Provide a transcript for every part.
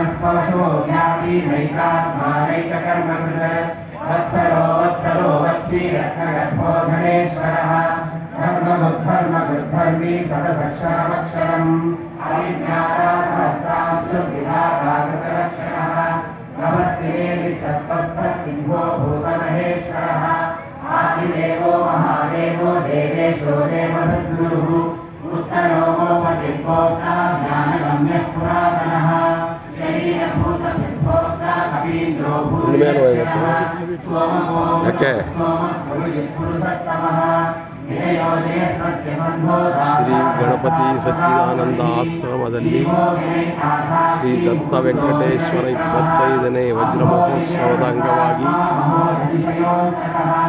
स्पर्शो ज्ञाति नैकात्मानैककर्मकृत वत्सरो वत्सरो वत्सी रत्नगर्भो धनेश्वरः धर्मबुद्धर्मकृद्धर्मी सदसक्षरमक्षरम् अविज्ञाता सहस्रांशु विधाताकृतलक्षणः नमस्तिरेऽपि सत्त्वस्थः सिंहो भूतमहेश्वरः आदिदेवो महादेवो देवेशो देवभृद्गुरुः उत्तरो गोपतिर्गोप्ता ज्ञानगम्यः पुरातनः ಒಂದು ಮೇಲೆ ಯಾಕೆ? ಶ್ರೀ ಗಣಪತಿ ಸಚ್ಚಿದಾನಂದ ಆಶ್ರಮದಲ್ಲಿ ಶ್ರೀ ದತ್ತ ವೆಂಕಟೇಶ್ವರ ಇಪ್ಪತ್ತೈದನೇ ವಜ್ರ ಮಹೋತ್ಸವದ ಅಂಗವಾಗಿ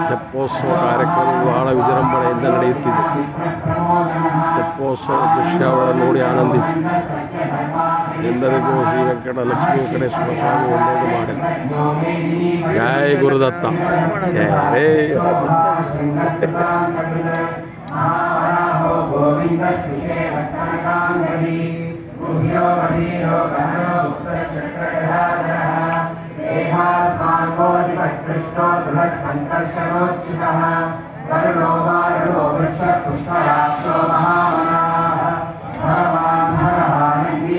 ತೆಪ್ಪೋತ್ಸವ ಕಾರ್ಯಕ್ರಮ ಬಹಳ ವಿಜೃಂಭಣೆಯಿಂದ ನಡೆಯುತ್ತಿದೆ. ತೆಪ್ಪೋತ್ಸವ ದೃಶ್ಯವನ್ನು ನೋಡಿ ಆನಂದಿಸಿ. ಎಲ್ಲರಿಗೂ ಶ್ರೀ ವೆಂಕಟ ಲಕ್ಷ್ಮೀ ವೆಂಕಟೇಶ್ವರ ಸ್ವಾಮಿ ಒಳ್ಳೆಯದು ಮಾಡಲಿ ಜಯ ಗುರುದತ್ತ ಜಯ ಹರೇ महावराहो गोविन्दस्पृशेवत्कनकाङ्गदी गुह्यो गभीरो गहनो गुप्तचक्रगदाधरः देहास्मार्गोऽधिपत्कृष्टो दृढस्सङ्कर्षणोच्छितः वरुणो वारुणो वृक्षपुष्पराक्षो महामनाः भगवान् भगवानन्दी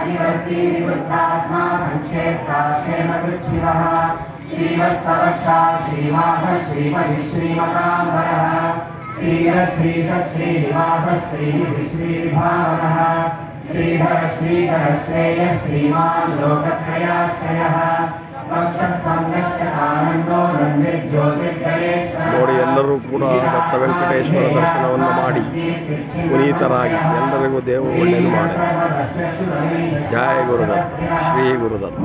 अनिवर्ती निवृत्तात्मा संक्षेप्ता क्षेमकृच्छिवः श्रीवत्सवक्षा श्रीवासः श्रीमहि श्रीमताम्बरः। श्रीरश्रीस श्रीनिवास श्रीधर श्रीधर श्रीमान् लोकत्रयाश्रयः। नन्दिर्ज्योतिर्गणेश्वरः ನೋಡಿ ಎಲ್ಲರೂ ಕೂಡ ದತ್ತ ವೆಂಕಟೇಶ್ವರ ದರ್ಶನವನ್ನು ಮಾಡಿ ಪುನೀತರಾಗಿ ಎಲ್ಲರಿಗೂ ದೇವ ಒಳ್ಳೆಯದು ಮಾಡಿ. ಜಯ ಗುರುದತ್ತ ಶ್ರೀ ಗುರುದತ್ತ